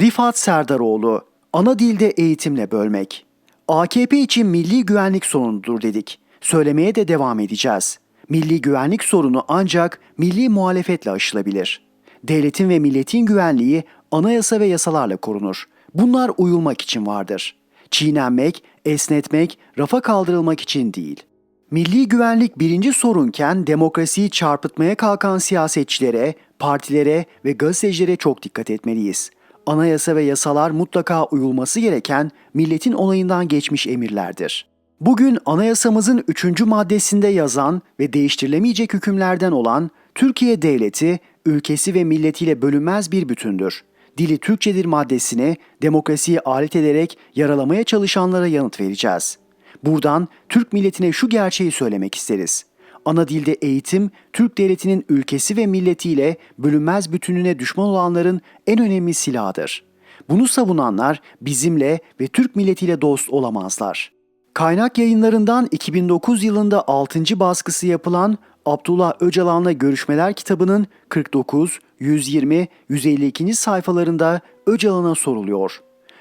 Rifat Serdaroğlu, ana dilde eğitimle bölmek. AKP için milli güvenlik sorunudur dedik. Söylemeye de devam edeceğiz. Milli güvenlik sorunu ancak milli muhalefetle aşılabilir. Devletin ve milletin güvenliği anayasa ve yasalarla korunur. Bunlar uyulmak için vardır. Çiğnenmek, esnetmek, rafa kaldırılmak için değil. Milli güvenlik birinci sorunken demokrasiyi çarpıtmaya kalkan siyasetçilere, partilere ve gazetecilere çok dikkat etmeliyiz. Anayasa ve yasalar mutlaka uyulması gereken milletin onayından geçmiş emirlerdir. Bugün anayasamızın 3. maddesinde yazan ve değiştirilemeyecek hükümlerden olan Türkiye devleti, ülkesi ve milletiyle bölünmez bir bütündür. Dili Türkçedir maddesini demokrasiyi alet ederek yaralamaya çalışanlara yanıt vereceğiz. Buradan Türk milletine şu gerçeği söylemek isteriz. Ana dilde eğitim, Türk devletinin ülkesi ve milletiyle bölünmez bütününe düşman olanların en önemli silahıdır. Bunu savunanlar bizimle ve Türk milletiyle dost olamazlar. Kaynak yayınlarından 2009 yılında 6. baskısı yapılan Abdullah Öcalan'la Görüşmeler kitabının 49, 120, 152. sayfalarında Öcalan'a soruluyor.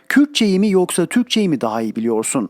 Kürtçeyi mi yoksa Türkçeyi mi daha iyi biliyorsun?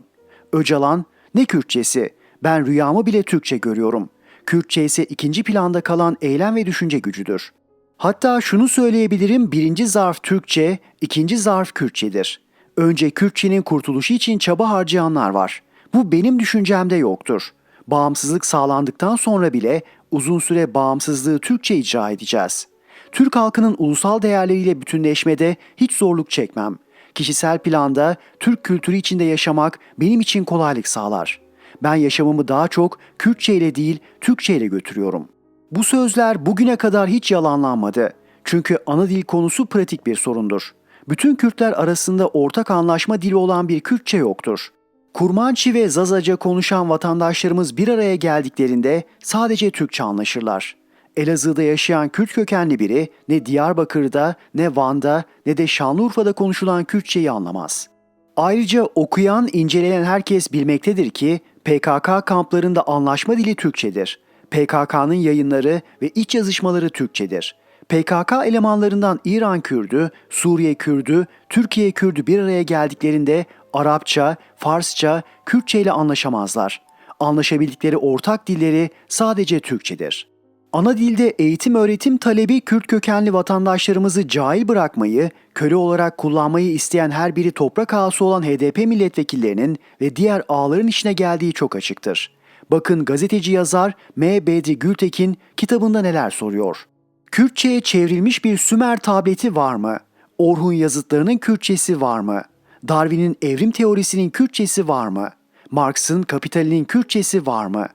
Öcalan, ne Kürtçesi? Ben rüyamı bile Türkçe görüyorum. Kürtçe ise ikinci planda kalan eylem ve düşünce gücüdür. Hatta şunu söyleyebilirim birinci zarf Türkçe, ikinci zarf Kürtçedir. Önce Kürtçenin kurtuluşu için çaba harcayanlar var. Bu benim düşüncemde yoktur. Bağımsızlık sağlandıktan sonra bile uzun süre bağımsızlığı Türkçe icra edeceğiz. Türk halkının ulusal değerleriyle bütünleşmede hiç zorluk çekmem. Kişisel planda Türk kültürü içinde yaşamak benim için kolaylık sağlar. Ben yaşamımı daha çok Kürtçe ile değil Türkçe ile götürüyorum. Bu sözler bugüne kadar hiç yalanlanmadı. Çünkü ana dil konusu pratik bir sorundur. Bütün Kürtler arasında ortak anlaşma dili olan bir Kürtçe yoktur. Kurmançı ve Zazaca konuşan vatandaşlarımız bir araya geldiklerinde sadece Türkçe anlaşırlar. Elazığ'da yaşayan Kürt kökenli biri ne Diyarbakır'da, ne Van'da, ne de Şanlıurfa'da konuşulan Kürtçeyi anlamaz. Ayrıca okuyan, inceleyen herkes bilmektedir ki PKK kamplarında anlaşma dili Türkçedir. PKK'nın yayınları ve iç yazışmaları Türkçedir. PKK elemanlarından İran Kürdü, Suriye Kürdü, Türkiye Kürdü bir araya geldiklerinde Arapça, Farsça, Kürtçe ile anlaşamazlar. Anlaşabildikleri ortak dilleri sadece Türkçedir. Ana dilde eğitim öğretim talebi Kürt kökenli vatandaşlarımızı cahil bırakmayı, köle olarak kullanmayı isteyen her biri toprak ağası olan HDP milletvekillerinin ve diğer ağların işine geldiği çok açıktır. Bakın gazeteci yazar M. Bedri Gültekin kitabında neler soruyor. Kürtçe'ye çevrilmiş bir Sümer tableti var mı? Orhun yazıtlarının Kürtçesi var mı? Darwin'in evrim teorisinin Kürtçesi var mı? Marx'ın kapitalinin Kürtçesi var mı?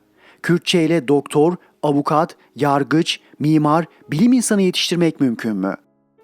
Kürtçe ile doktor, avukat, yargıç, mimar, bilim insanı yetiştirmek mümkün mü?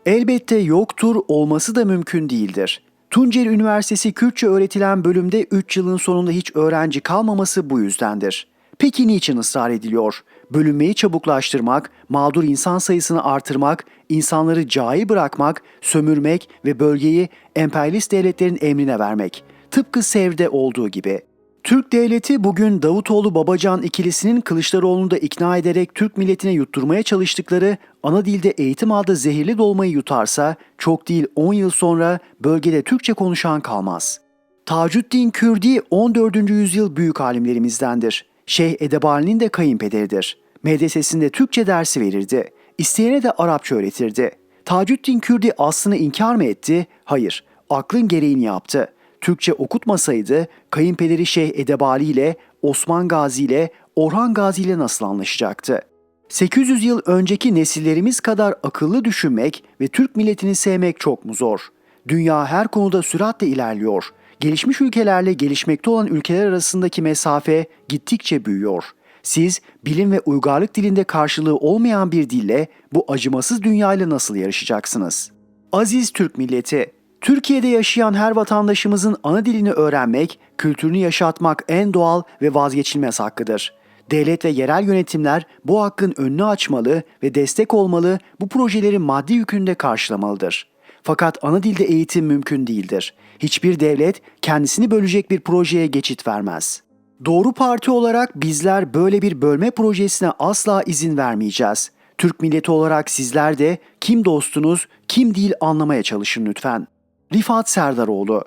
Elbette yoktur, olması da mümkün değildir. Tunceli Üniversitesi Kürtçe öğretilen bölümde 3 yılın sonunda hiç öğrenci kalmaması bu yüzdendir. Peki niçin ısrar ediliyor? Bölünmeyi çabuklaştırmak, mağdur insan sayısını artırmak, insanları cahil bırakmak, sömürmek ve bölgeyi emperyalist devletlerin emrine vermek. Tıpkı Sev'de olduğu gibi. Türk devleti bugün Davutoğlu Babacan ikilisinin Kılıçdaroğlu'nu da ikna ederek Türk milletine yutturmaya çalıştıkları ana dilde eğitim aldığı zehirli dolmayı yutarsa çok değil 10 yıl sonra bölgede Türkçe konuşan kalmaz. Tacuddin Kürdi 14. yüzyıl büyük alimlerimizdendir. Şeyh Edebali'nin de kayınpederidir. Medresesinde Türkçe dersi verirdi. İsteyene de Arapça öğretirdi. Tacuddin Kürdi aslını inkar mı etti? Hayır, aklın gereğini yaptı. Türkçe okutmasaydı kayınpederi Şeyh Edebali ile Osman Gazi ile Orhan Gazi ile nasıl anlaşacaktı? 800 yıl önceki nesillerimiz kadar akıllı düşünmek ve Türk milletini sevmek çok mu zor? Dünya her konuda süratle ilerliyor. Gelişmiş ülkelerle gelişmekte olan ülkeler arasındaki mesafe gittikçe büyüyor. Siz bilim ve uygarlık dilinde karşılığı olmayan bir dille bu acımasız dünyayla nasıl yarışacaksınız? Aziz Türk milleti, Türkiye'de yaşayan her vatandaşımızın ana dilini öğrenmek, kültürünü yaşatmak en doğal ve vazgeçilmez hakkıdır. Devlet ve yerel yönetimler bu hakkın önünü açmalı ve destek olmalı, bu projeleri maddi yükünde karşılamalıdır. Fakat ana dilde eğitim mümkün değildir. Hiçbir devlet kendisini bölecek bir projeye geçit vermez. Doğru Parti olarak bizler böyle bir bölme projesine asla izin vermeyeceğiz. Türk milleti olarak sizler de kim dostunuz, kim değil anlamaya çalışın lütfen. Rifat Serdaroğlu